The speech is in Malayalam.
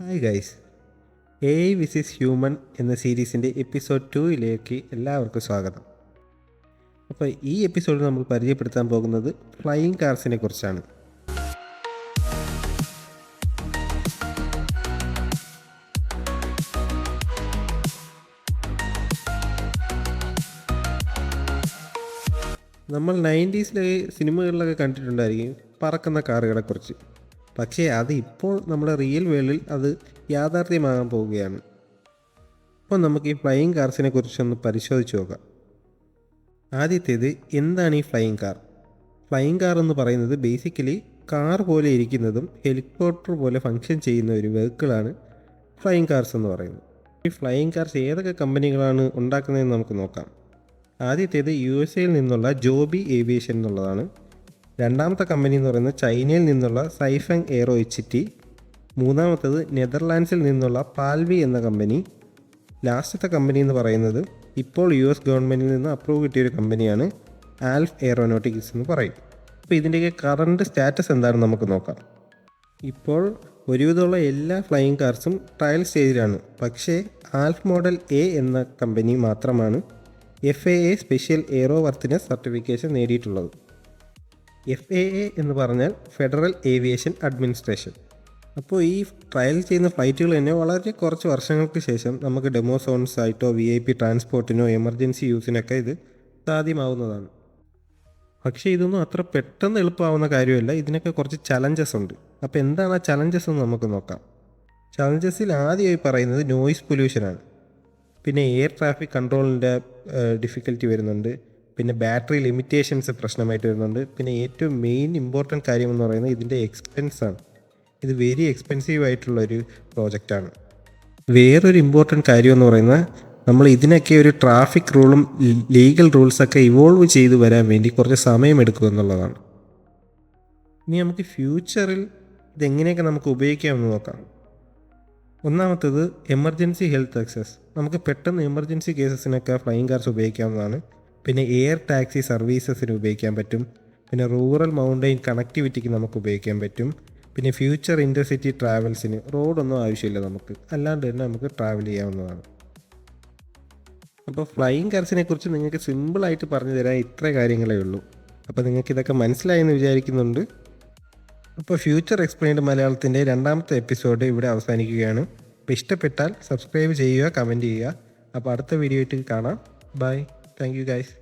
Hi guys A I versus human എന്ന സീരീസിന്റെ എപ്പിസോഡ് ടൂയിലേക്ക് എല്ലാവർക്കും സ്വാഗതം. അപ്പോൾ ഈ എപ്പിസോഡിൽ നമ്മൾ പരിചയപ്പെടുത്താൻ പോകുന്നത് ഫ്ലൈയിങ് കാർസിനെ കുറിച്ചാണ്. നമ്മൾ നയന്റീസിലെ സിനിമകളിലൊക്കെ കണ്ടിട്ടുണ്ടായിരിക്കും പറക്കുന്ന കാറുകളെ കുറിച്ച്. പക്ഷേ അത് ഇപ്പോൾ നമ്മുടെ റിയൽ വേൾഡിൽ അത് യാഥാർത്ഥ്യമാകാൻ പോവുകയാണ്. അപ്പോൾ നമുക്ക് ഈ ഫ്ലൈയിങ് കാർസിനെ കുറിച്ചൊന്ന് പരിശോധിച്ച് നോക്കാം. ആദ്യത്തേത് എന്താണ് ഈ ഫ്ലൈയിങ് കാർ ഫ്ലൈയിങ് കാർ എന്ന് പറയുന്നത് ബേസിക്കലി കാർ പോലെ ഇരിക്കുന്നതും ഹെലികോപ്റ്റർ പോലെ ഫങ്ഷൻ ചെയ്യുന്ന ഒരു വെഹിക്കിളാണ് ഫ്ലൈയിങ് കാർസ് എന്ന് പറയുന്നത്. ഈ ഫ്ലൈയിങ് കാർസ് ഏതൊക്കെ കമ്പനികളാണ് ഉണ്ടാക്കുന്നതെന്ന് നമുക്ക് നോക്കാം. ആദ്യത്തേത് യു എസ് എയിൽ നിന്നുള്ള ജോബി ഏവിയേഷൻ എന്നുള്ളതാണ്. രണ്ടാമത്തെ കമ്പനി എന്ന് പറയുന്നത് ചൈനയിൽ നിന്നുള്ള സൈഫങ് എയറോ എച്ച് മൂന്നാമത്തേത് നെതർലാൻഡ്സിൽ നിന്നുള്ള പാൽവി എന്ന കമ്പനി. ലാസ്റ്റത്തെ കമ്പനി എന്ന് പറയുന്നത് ഇപ്പോൾ യു എസ് ഗവൺമെന്റിൽ നിന്ന് അപ്രൂവ് കിട്ടിയൊരു കമ്പനിയാണ് ആൽഫ് എയറോനോട്ടിക്സ് എന്ന് പറയും. അപ്പോൾ ഇതിന്റെയൊക്കെ കറണ്ട് സ്റ്റാറ്റസ് എന്താണെന്ന് നമുക്ക് നോക്കാം. ഇപ്പോൾ ഒരുവിധമുള്ള എല്ലാ ഫ്ലൈയിങ് കാർസും ട്രയൽ സ്റ്റേജിലാണ് പക്ഷേ ആൽഫ് മോഡൽ എ എന്ന കമ്പനി മാത്രമാണ് F A A special aero വർത്തിന് certification നേടിയിട്ടുള്ളത്. എഫ് എ എ എന്ന് പറഞ്ഞാൽ ഫെഡറൽ ഏവിയേഷൻ അഡ്മിനിസ്ട്രേഷൻ. അപ്പോൾ ഈ ട്രയൽ ചെയ്യുന്ന ഫ്ലൈറ്റുകൾ തന്നെ വളരെ കുറച്ച് വർഷങ്ങൾക്ക് ശേഷം നമുക്ക് ഡെമോ സോൺസ് ആയിട്ടോ വി ഐ പി ട്രാൻസ്പോർട്ടിനോ എമർജൻസി യൂസിനൊക്കെ ഇത് സാധ്യമാവുന്നതാണ്. പക്ഷേ ഇതൊന്നും അത്ര പെട്ടെന്ന് എളുപ്പമാവുന്ന കാര്യമല്ല. ഇതിനൊക്കെ കുറച്ച് ചലഞ്ചസ് ഉണ്ട്. അപ്പോൾ എന്താണ് ആ ചലഞ്ചസ് എന്ന് നമുക്ക് നോക്കാം. ചലഞ്ചസിൽ ആദ്യമായി പറയുന്നത് നോയിസ് പൊല്യൂഷനാണ് പിന്നെ എയർ ട്രാഫിക് കൺട്രോളിന്റെ ഡിഫിക്കൽറ്റി വരുന്നുണ്ട്. പിന്നെ ബാറ്ററി ലിമിറ്റേഷൻസ് പ്രശ്നമായിട്ട് വരുന്നുണ്ട്. പിന്നെ ഏറ്റവും മെയിൻ ഇമ്പോർട്ടന്റ് കാര്യം എന്ന് പറയുന്നത് ഇതിന്റെ എക്സ്പെൻസാണ് ഇത് വെരി എക്സ്പെൻസീവ് ആയിട്ടുള്ളൊരു പ്രോജക്റ്റാണ് വേറൊരു ഇമ്പോർട്ടന്റ് കാര്യം എന്ന് പറയുന്നത് നമ്മൾ ഇതിനൊക്കെ ഒരു ട്രാഫിക് റൂളും ലീഗൽ റൂൾസൊക്കെ ഇവോൾവ് ചെയ്തു വരാൻ വേണ്ടി കുറച്ച് സമയമെടുക്കും എന്നുള്ളതാണ്. ഇനി നമുക്ക് ഫ്യൂച്ചറിൽ ഇതെങ്ങനെയൊക്കെ നമുക്ക് ഉപയോഗിക്കാമെന്ന് നോക്കാം. ഒന്നാമത്തത് എമർജൻസി ഹെൽത്ത് ആക്സസ് നമുക്ക് പെട്ടെന്ന് എമർജൻസി കേസസിനൊക്കെ ഫ്ലൈയിങ് കാർസ് ഉപയോഗിക്കാവുന്നതാണ്. പിന്നെ എയർ ടാക്സി സർവീസസിന് ഉപയോഗിക്കാൻ പറ്റും. പിന്നെ റൂറൽ മൗണ്ടെയിൻ കണക്ടിവിറ്റിക്ക് നമുക്ക് ഉപയോഗിക്കാൻ പറ്റും. പിന്നെ ഫ്യൂച്ചർ ഇന്റർസിറ്റി ട്രാവൽസിന് റോഡൊന്നും ആവശ്യമില്ല നമുക്ക്. അല്ലാണ്ട് തന്നെ നമുക്ക് ട്രാവൽ ചെയ്യാവുന്നതാണ്. അപ്പോൾ ഫ്ലൈയിങ് കാർസിനെ കുറിച്ച് നിങ്ങൾക്ക് സിമ്പിളായിട്ട് പറഞ്ഞു തരാൻ ഇത്ര കാര്യങ്ങളേ ഉള്ളൂ. അപ്പോൾ നിങ്ങൾക്ക് ഇതൊക്കെ മനസ്സിലായെന്ന് വിചാരിക്കുന്നുണ്ട്. അപ്പോൾ ഫ്യൂച്ചർ എക്സ്പ്ലെയിൻഡ് മലയാളത്തിന്റെ രണ്ടാമത്തെ എപ്പിസോഡ് ഇവിടെ അവസാനിക്കുകയാണ്. അപ്പോൾ ഇഷ്ടപ്പെട്ടാൽ സബ്സ്ക്രൈബ് ചെയ്യുക കമന്റ് ചെയ്യുക. അപ്പോൾ അടുത്ത വീഡിയോ ആയിട്ട് കാണാം. Bye thank you guys